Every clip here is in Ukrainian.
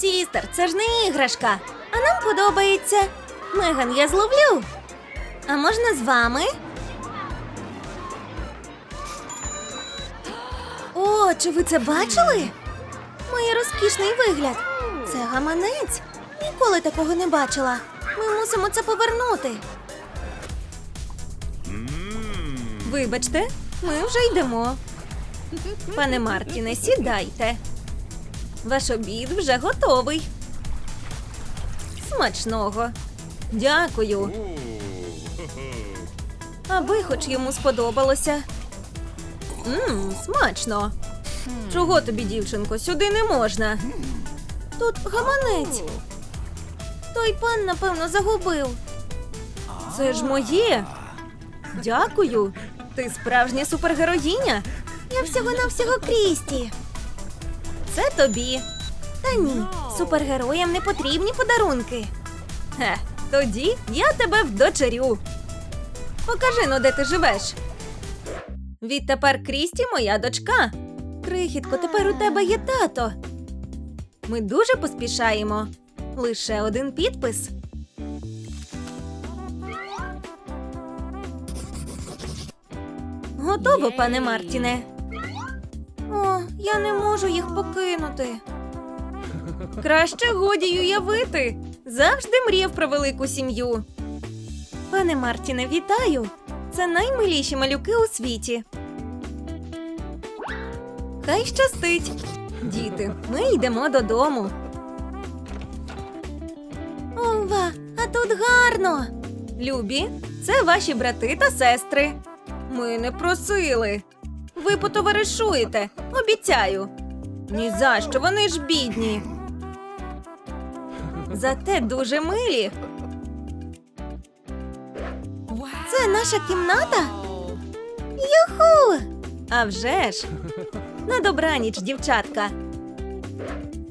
Сістер, це ж не іграшка. А нам подобається. Меган, я зловлю. А можна з вами? О, чи ви це бачили? Має розкішний вигляд. Це гаманець. Ніколи такого не бачила. Ми мусимо це повернути. Вибачте, ми вже йдемо. Пане Мартіне, сідайте. Ваш обід вже готовий. Смачного. Дякую. Аби хоч йому сподобалося. Мм, смачно. Чого тобі, дівчинко, сюди не можна? Тут гаманець. Той пан, напевно, загубив. Це ж моє. Дякую. Ти справжня супергероїня. Я всього-навсього Крісті. Це тобі. Та ні, супергероям не потрібні подарунки. Хе, тоді я тебе вдочерю. Покажи ну, де ти живеш. Відтепер Крісті моя дочка. Крихітко, тепер у тебе є тато. Ми дуже поспішаємо. Лише один підпис. Готово, пане Мартіне. О, я не можу їх покинути. Краще годі уявити. Завжди мріяв про велику сім'ю. Пане Мартіне, вітаю! Це наймиліші малюки у світі. Хай щастить. Діти, ми йдемо додому. Ова, а тут гарно. Любі, це ваші брати та сестри. Ми не просили. Ви потоваришуєте, обіцяю. Ні за що, вони ж бідні. Зате дуже милі. Це наша кімната? Юху! А вже ж! На добраніч, дівчатка.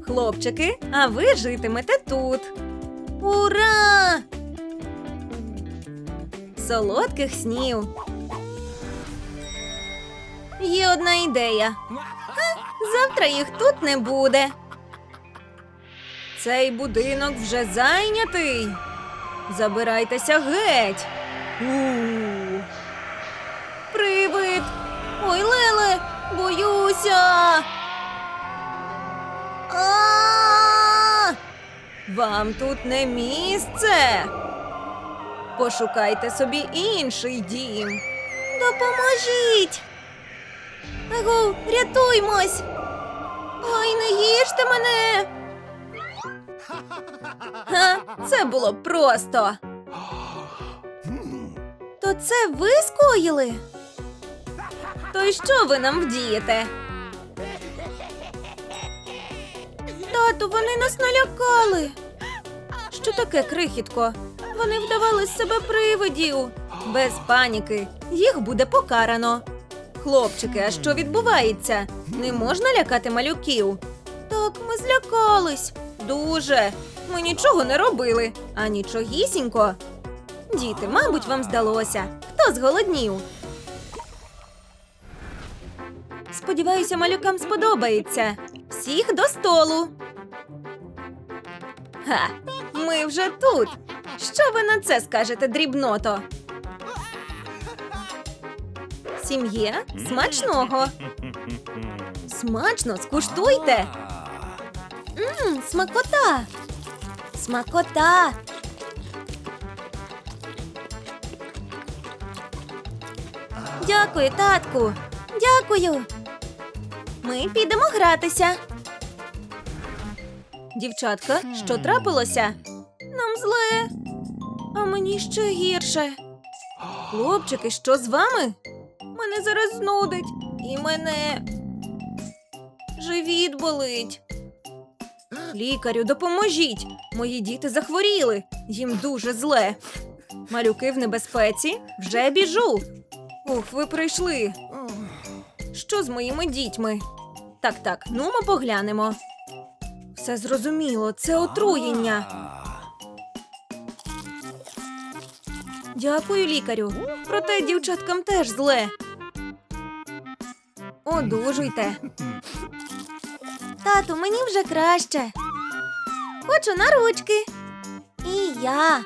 Хлопчики, а ви житимете тут. Ура! Солодких снів. Є одна ідея. Ха, завтра їх тут не буде. Цей будинок вже зайнятий. Забирайтеся геть. у Привид! Ой, Леле, боюся. Вам тут не місце. Пошукайте собі інший дім. Допоможіть. Аго, рятуймось. Ой, не їжте мене. Ха, це було просто. То це ви скоїли? То й що ви нам вдієте? Тату, вони нас налякали. Що таке, крихітко? Вони вдавали з себе привидів. Без паніки. Їх буде покарано. Хлопчики, а що відбувається? Не можна лякати малюків. Так, ми злякались. Дуже. Ми нічого не робили, а нічогісінько. Діти, мабуть, вам здалося. Хто зголоднів? Сподіваюся, малюкам сподобається. Всіх до столу. Ха, ми вже тут. Що ви на це скажете, дрібното? Сім'є смачного. Смачно, скуштуйте. Мм, смакота. Смакота. Дякую, татку. Дякую. Ми підемо гратися. Дівчатка, що трапилося? Нам зле. А мені ще гірше. Хлопчики, що з вами? Мене зараз знудить. І мене. Живіт болить. Лікарю, допоможіть. Мої діти захворіли. Їм дуже зле. Малюки в небезпеці. Вже біжу. Ух, ви прийшли. Що з моїми дітьми? Так, так, ну ми поглянемо. Все зрозуміло, це отруєння. Дякую, лікарю. Проте дівчаткам теж зле. Одужуйте. Тату, мені вже краще. Хочу на ручки. І я.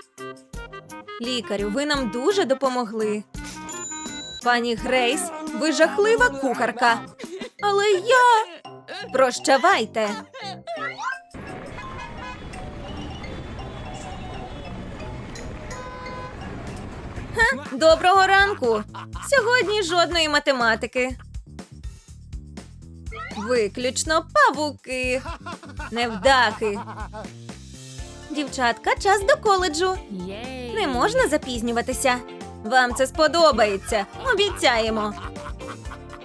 Лікарю, ви нам дуже допомогли. Пані Грейс, ви жахлива кухарка. Але я. Прощавайте. Ха, доброго ранку. Сьогодні жодної математики. Виключно павуки. Невдахи. Дівчатка, час до коледжу. Не можна запізнюватися. Вам це сподобається. Обіцяємо.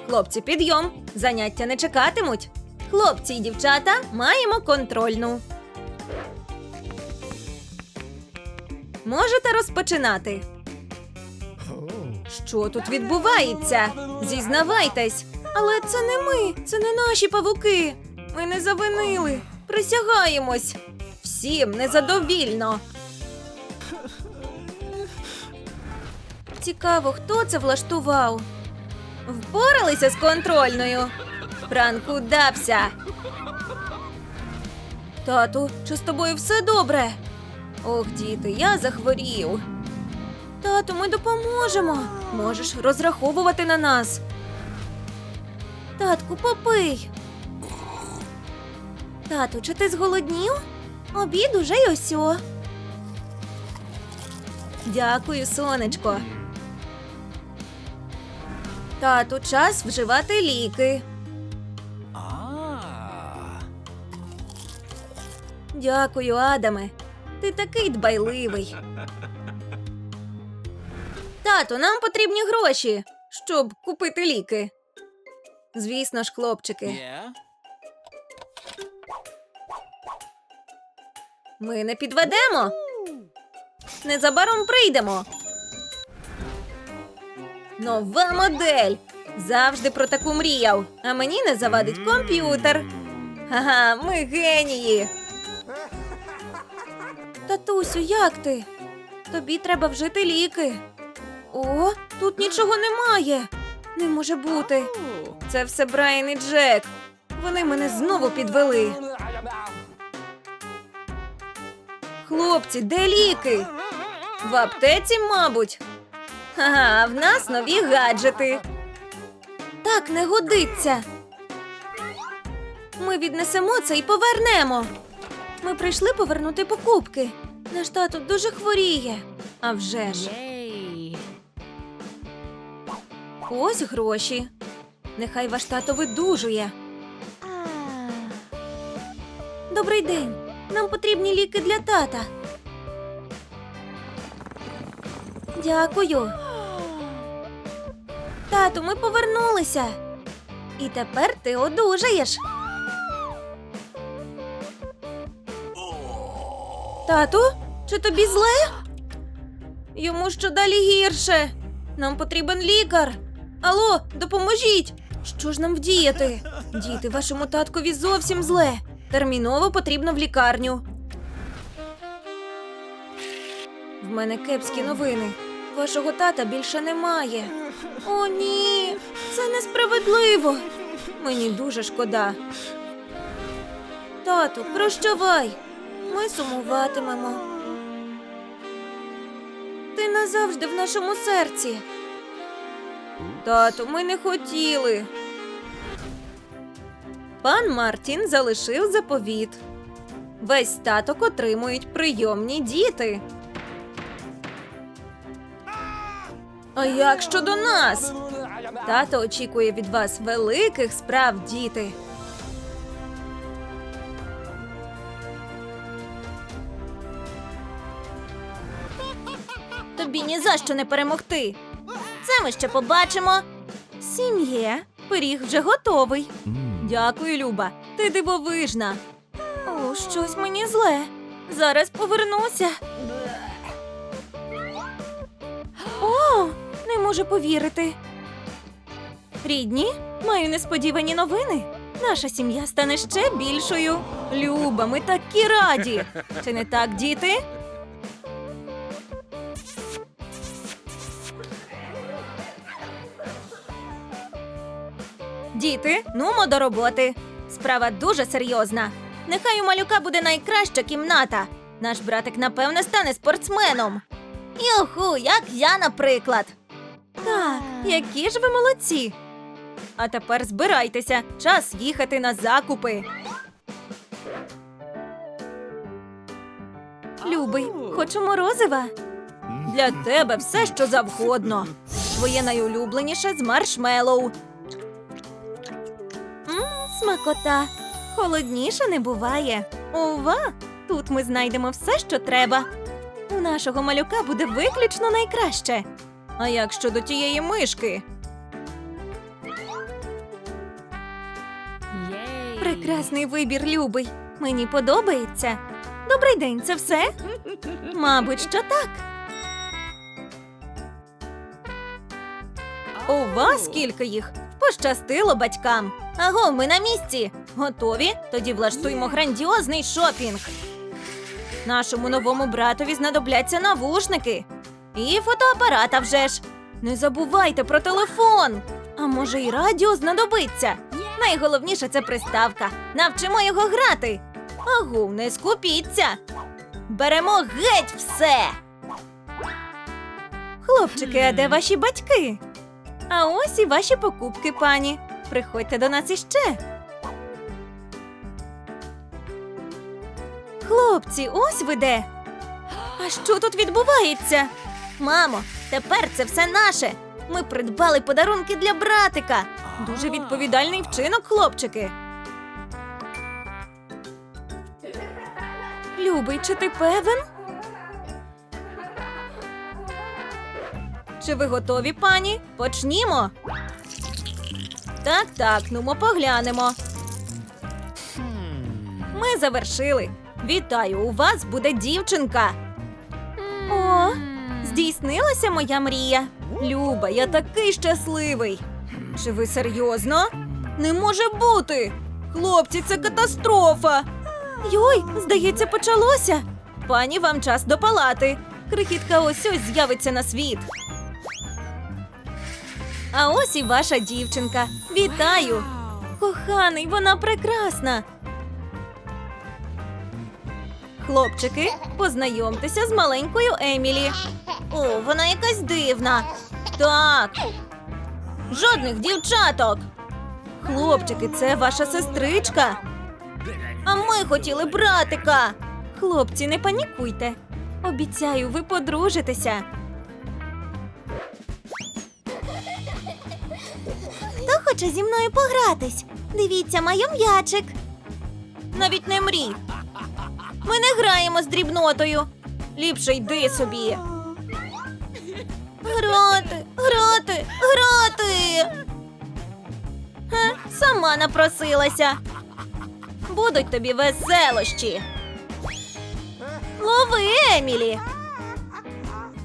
Хлопці, підйом. Заняття не чекатимуть. Хлопці і дівчата маємо контрольну. Можете розпочинати. Що тут відбувається? Зізнавайтесь. Але це не ми, це не наші павуки. Ми не завинили. Присягаємось. Всім незадовільно. Цікаво, хто це влаштував. Впоралися з контрольною. Пранк удався. Тату, чи з тобою все добре? Ох, діти, я захворів. Тату, ми допоможемо. Можеш розраховувати на нас. Татку, попий. Тату, чи ти зголоднів? Обід уже й осьо. Дякую, сонечко. Тату, час вживати ліки. Дякую, Адаме. Ти такий дбайливий. Тату, нам потрібні гроші, щоб купити ліки. Звісно ж, хлопчики. Ми не підведемо. Незабаром прийдемо. Нова модель. Завжди про таку мріяв. А мені не завадить комп'ютер. Ага, ми генії. Татусю, як ти? Тобі треба вжити ліки. О, тут нічого немає. Не може бути. Це все Брайан і Джек. Вони мене знову підвели. Хлопці, де ліки? В аптеці, мабуть. Ага, а в нас нові гаджети. Так не годиться. Ми віднесемо це і повернемо. Ми прийшли повернути покупки. Наш тато дуже хворіє. А вже ж. Ось гроші. Нехай ваш тато видужує. Добрий день. Нам потрібні ліки для тата. Дякую. Тату, ми повернулися. І тепер ти одужаєш. Тату, чи тобі зле? Йому що далі гірше. Нам потрібен лікар. Алло, допоможіть! Що ж нам вдіяти? Діти, вашому таткові зовсім зле. Терміново потрібно в лікарню. В мене кепські новини. Вашого тата більше немає. О, ні, це несправедливо. Мені дуже шкода. Тату, прощавай. Ми сумуватимемо. Ти назавжди в нашому серці. Тату, ми не хотіли. Пан Мартін залишив заповіт. Весь статок отримують прийомні діти. А як щодо нас? Тато очікує від вас великих справ, діти. Тобі ні за що не перемогти. Ми ще побачимо. Сім'є, пиріг вже готовий. Дякую, Люба. Ти дивовижна. О, щось мені зле. Зараз повернуся. О, не можу повірити. Рідні, маю несподівані новини. Наша сім'я стане ще більшою. Люба, ми такі раді. Чи не так, діти? Діти, нумо до роботи. Справа дуже серйозна. Нехай у малюка буде найкраща кімната. Наш братик, напевне, стане спортсменом. Юху, як я, наприклад. Так, які ж ви молодці. А тепер збирайтеся, час їхати на закупи. Любий, хочу морозива. Для тебе все, що завгодно. Твоє найулюбленіше з маршмеллоу. Смакота. Холодніше не буває. Ова! Тут ми знайдемо все, що треба. У нашого малюка буде виключно найкраще. А як щодо тієї мишки? Прекрасний вибір, любий. Мені подобається. Добрий день, це все? Мабуть, що так. У вас скільки їх? Пощастило батькам. Аго, ми на місці. Готові? Тоді влаштуємо грандіозний шопінг. Нашому новому братові знадобляться навушники. І фотоапарата вже ж. Не забувайте про телефон. А може, і радіо знадобиться. Найголовніше це приставка. Навчимо його грати. Агу, не скупіться. Беремо геть все. Хлопчики, а де ваші батьки? А ось і ваші покупки, пані. Приходьте до нас іще. Хлопці, ось ви де. А що тут відбувається? Мамо, тепер це все наше. Ми придбали подарунки для братика. Дуже відповідальний вчинок, хлопчики. Любий, чи ти певен? Чи ви готові, пані? Почнімо. Так, так, ну ми поглянемо. Ми завершили. Вітаю, у вас буде дівчинка. О, здійснилася моя мрія. Люба, я такий щасливий. Чи ви серйозно? Не може бути. Хлопці, це катастрофа. Йой, здається, почалося. Пані, вам час до палати. Крихітка ось ось з'явиться на світ. А ось і ваша дівчинка. Вітаю! Коханий, вона прекрасна. Хлопчики, познайомтеся з маленькою Емілі. О, вона якась дивна. Так. Жодних дівчаток. Хлопчики, це ваша сестричка. А ми хотіли братика. Хлопці, не панікуйте. Обіцяю, ви подружитеся. Хоче зі мною погратись? Дивіться, маю м'ячик. Навіть не мрій. Ми не граємо з дрібнотою. Ліпше йди собі. Грати, грати, грати. Сама напросилася. Будуть тобі веселощі. Лови, Емілі.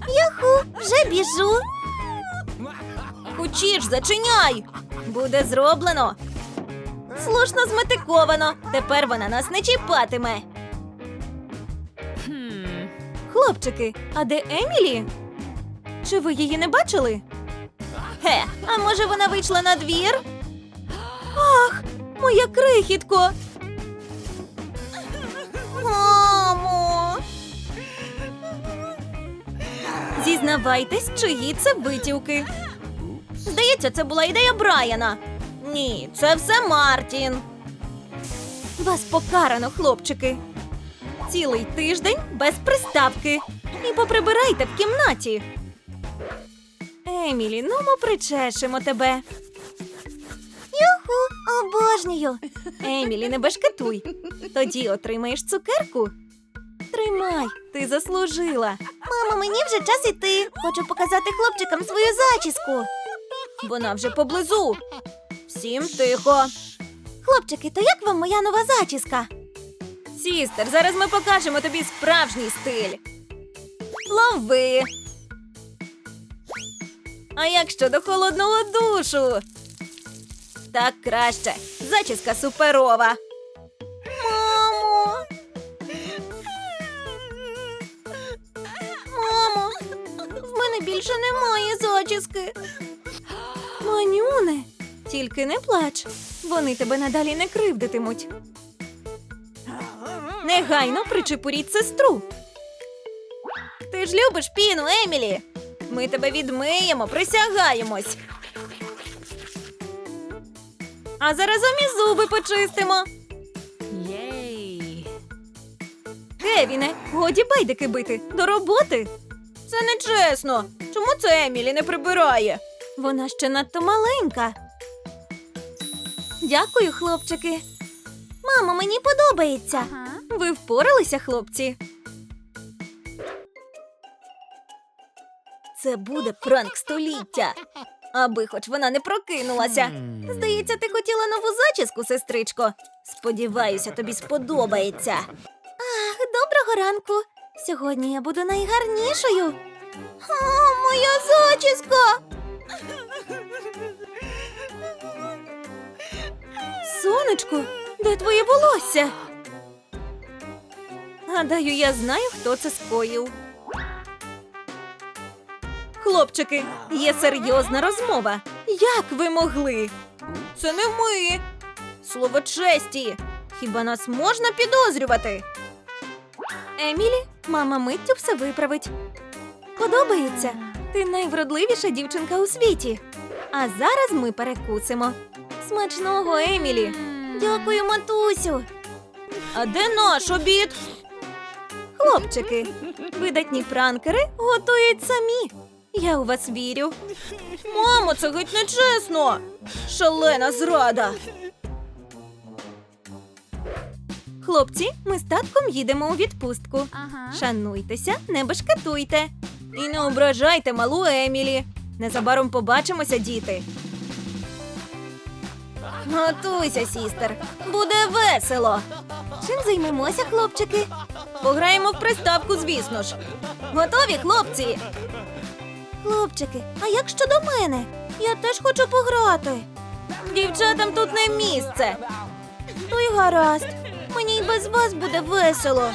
Яху, вже біжу. Хочеш, зачиняй. Буде зроблено. Слушно зметиковано. Тепер вона нас не чіпатиме. Хлопчики, а де Емілі? Чи ви її не бачили? Ге, а може вона вийшла на двір? Ах, моя крихітко. Мамо. Зізнавайтесь, чиї це витівки. Здається, це була ідея Брайана. Ні, це все Мартін. Вас покарано, хлопчики. Цілий тиждень без приставки. І поприбирайте в кімнаті. Емілі, ну ми причешемо тебе. Юху, обожнюю. Емілі, не бешкетуй. Тоді отримаєш цукерку. Тримай, ти заслужила. Мамо, мені вже час іти. Хочу показати хлопчикам свою зачіску. Вона вже поблизу. Всім тихо. Хлопчики, то як вам моя нова зачіска? Сістер, зараз ми покажемо тобі справжній стиль. Лови. А як щодо холодного душу? Так краще. Зачіска суперова. Мамо. Мамо, в мене більше немає зачіски. Манюне, тільки не плач. Вони тебе надалі не кривдитимуть. Негайно причепуріть сестру. Ти ж любиш піну, Емілі. Ми тебе відмиємо, присягаємось. А заразом і зуби почистимо. Єй! Кевіне, годі байдики бити. До роботи. Це не чесно. Чому це Емілі не прибирає? Вона ще надто маленька. Дякую, хлопчики. Мамо, мені подобається. Ви впоралися, хлопці. Це буде пранк століття. Аби хоч вона не прокинулася. Здається, ти хотіла нову зачіску, сестричко. Сподіваюся, тобі сподобається. Ах, доброго ранку. Сьогодні я буду найгарнішою. О, моя зачіска. Сонечко, де твоє волосся? Гадаю, я знаю, хто це скоїв. Хлопчики, є серйозна розмова. Як ви могли? Це не ми. Слово честі. Хіба нас можна підозрювати? Емілі, мама миттю все виправить. Подобається. Ти найвродливіша дівчинка у світі. А зараз ми перекусимо. Смачного, Емілі. Дякую, матусю. А де наш обід? Хлопчики, видатні пранкери готують самі. Я у вас вірю. Мамо, це геть нечесно. Шалена зрада. Хлопці, ми з татком їдемо у відпустку. Ага. Шануйтеся, не бешкетуйте. І не ображайте малу Емілі. Незабаром побачимося, діти. Готуйся, сістер. Буде весело. Чим займемося, хлопчики? Пограємо в приставку, звісно ж. Готові, хлопці? Хлопчики, а як щодо мене? Я теж хочу пограти. Дівчатам тут не місце. То й гаразд. Мені й без вас буде весело.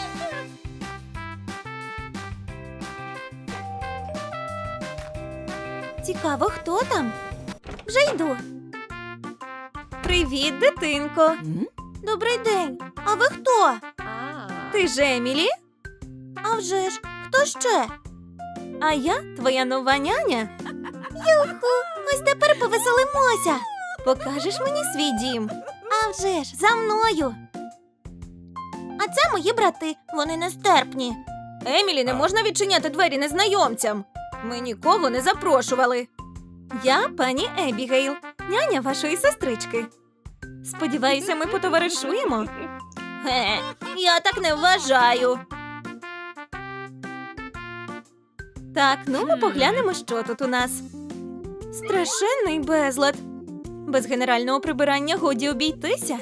Цікаво, хто там? Вже йду. Привіт, дитинко. Добрий день. А ви хто? Ти ж Емілі? А вже ж, хто ще? А я твоя нова няня. Юху, ось тепер повеселимося. Покажеш мені свій дім? А вже ж, за мною. А це мої брати, вони нестерпні. Емілі, не можна відчиняти двері незнайомцям. Ми нікого не запрошували. Я пані Ебігейл, няня вашої сестрички. Сподіваюся, ми потоваришуємо. Ге, я так не вважаю. Так, ну ми поглянемо, що тут у нас. Страшенний безлад. Без генерального прибирання годі обійтися.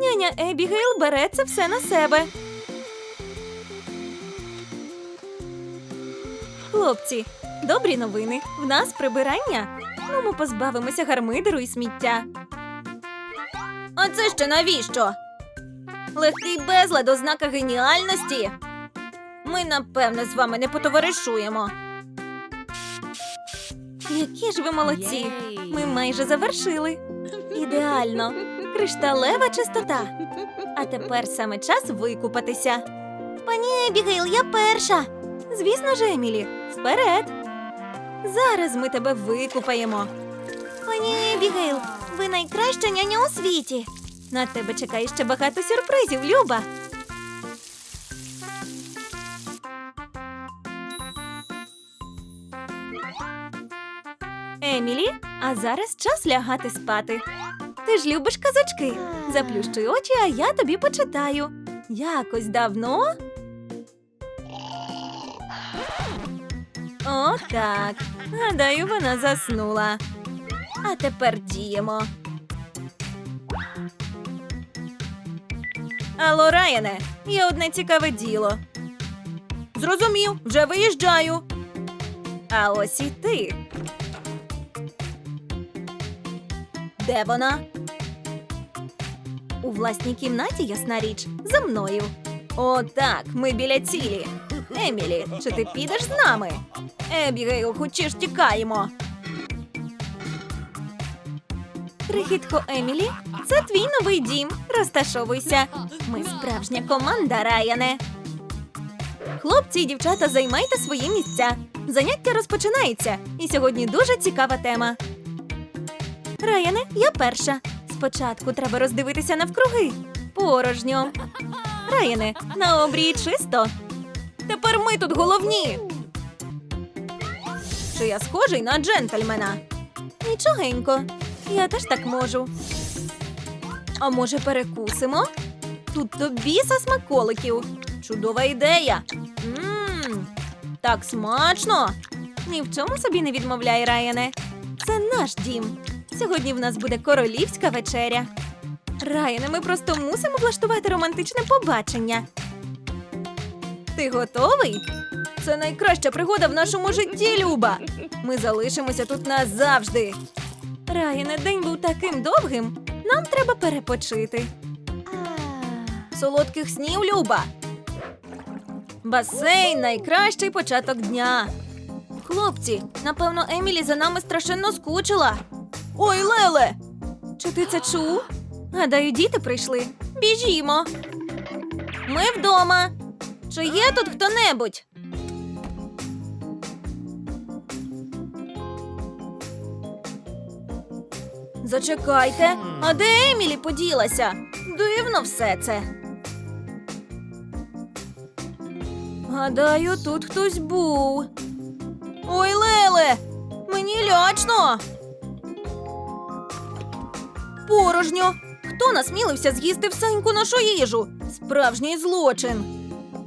Няня Ебігейл бере це все на себе. Хлопці, добрі новини. В нас прибирання. Ну, ми позбавимося гармидеру і сміття. А це ще навіщо? Легкий безлад ознака геніальності. Ми, напевне, з вами не потоваришуємо. Які ж ви молодці! Ми майже завершили. Ідеально. Кришталева чистота. А тепер саме час викупатися. Пані Ебігейл, я перша. Звісно ж, Емілі, вперед. Зараз ми тебе викупаємо. Пані Ебігейл, ви найкраща няня у світі. На тебе чекає ще багато сюрпризів, Люба. Емілі, а зараз час лягати спати. Ти ж любиш казочки. Заплющуй очі, а я тобі почитаю. Якось давно. О, так. Гадаю, вона заснула. А тепер діємо. Алло, Райане, є одне цікаве діло. Зрозумів, вже виїжджаю. А ось і ти. Де вона? У власній кімнаті, ясна річ, за мною. О, так, ми біля цілі. Емілі, чи ти підеш з нами? Ебігейл, хочеш тікаємо. Крихітко Емілі, це твій новий дім. Розташовуйся. Ми справжня команда, Раяне. Хлопці і дівчата, займайте свої місця. Заняття розпочинається, і сьогодні дуже цікава тема. Раяне, я перша. Спочатку треба роздивитися навкруги. Порожньо. Раяне, на обрії чисто. Тепер ми тут головні. Чи я схожий на джентльмена? Нічогенько. Я теж так можу. А може перекусимо? Тут до біса смаколиків. Чудова ідея. Мм, так смачно. Ні в чому собі не відмовляй, Раяне. Це наш дім. Сьогодні в нас буде королівська вечеря. Раяне, ми просто мусимо влаштувати романтичне побачення. Ти готовий? Це найкраща пригода в нашому житті, Люба. Ми залишимося тут назавжди. Раяне, день був таким довгим. Нам треба перепочити. Солодких снів, Люба. Басейн найкращий початок дня. Хлопці, напевно, Емілі за нами страшенно скучила. Ой, Леле! Чи ти це чув? Гадаю, діти прийшли. Біжімо. Ми вдома. Чи є тут хто-небудь? Зачекайте, а де Емілі поділася? Дивно все це. Гадаю, тут хтось був. Ой, Леле! Мені лячно. Порожньо. Хто насмілився з'їсти всеньку нашу їжу? Справжній злочин.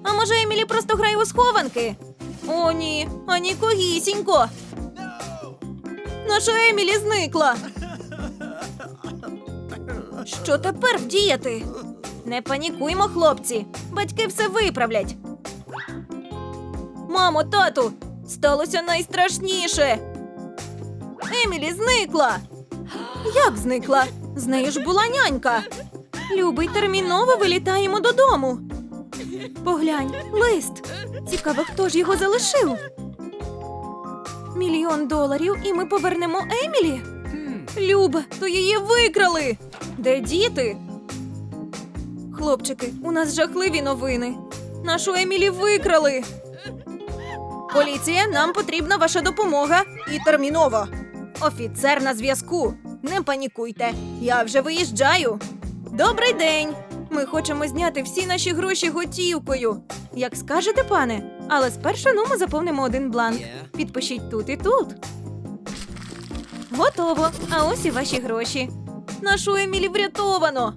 А може, Емілі просто грає у схованки? О, ні, анікогісінько. Наша Емілі зникла. Що тепер вдіяти? Не панікуймо, хлопці. Батьки все виправлять. Мамо, тату, сталося найстрашніше. Емілі зникла. Як зникла? З нею ж була нянька. Любий, терміново вилітаємо додому. Поглянь, лист. Цікаво, хто ж його залишив. Мільйон доларів, і ми повернемо Емілі. Люба, то її викрали. Де діти? Хлопчики, у нас жахливі новини. Нашу Емілі викрали. Поліція, нам потрібна ваша допомога і терміново. Офіцер на зв'язку. Не панікуйте. Я вже виїжджаю. Добрий день. Ми хочемо зняти всі наші гроші готівкою. Як скажете, пане, але спершу ну, ми заповнимо один бланк. Підпишіть тут і тут. Готово. А ось і ваші гроші. Нашу Емілі врятовано.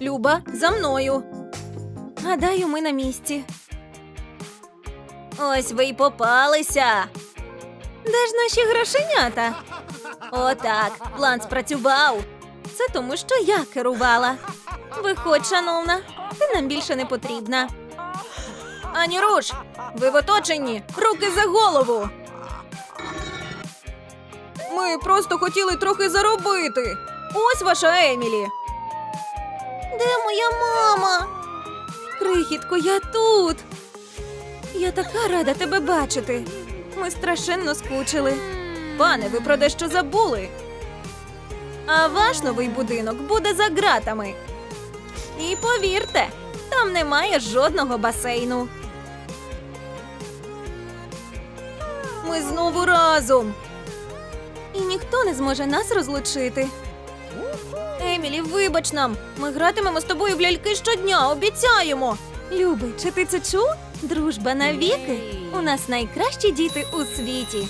Люба, за мною. Гадаю, ми на місці. Ось ви й попалися. Де ж наші грошенята? Отак, план спрацював. Це тому, що я керувала. Виходь, шановна, ти нам більше не потрібна. Ані руш, ви в оточенні, руки за голову. Ми просто хотіли трохи заробити. Ось ваша Емілі. Де моя мама? Крихітко, я тут. Я така рада тебе бачити. Ми страшенно скучили. Пане, ви про дещо забули. А ваш новий будинок буде за ґратами. І повірте, там немає жодного басейну. Ми знову разом. І ніхто не зможе нас розлучити. Емілі, вибач нам. Ми гратимемо з тобою в ляльки щодня, обіцяємо. Любий, чи ти це чув? Дружба навіки. У нас найкращі діти у світі.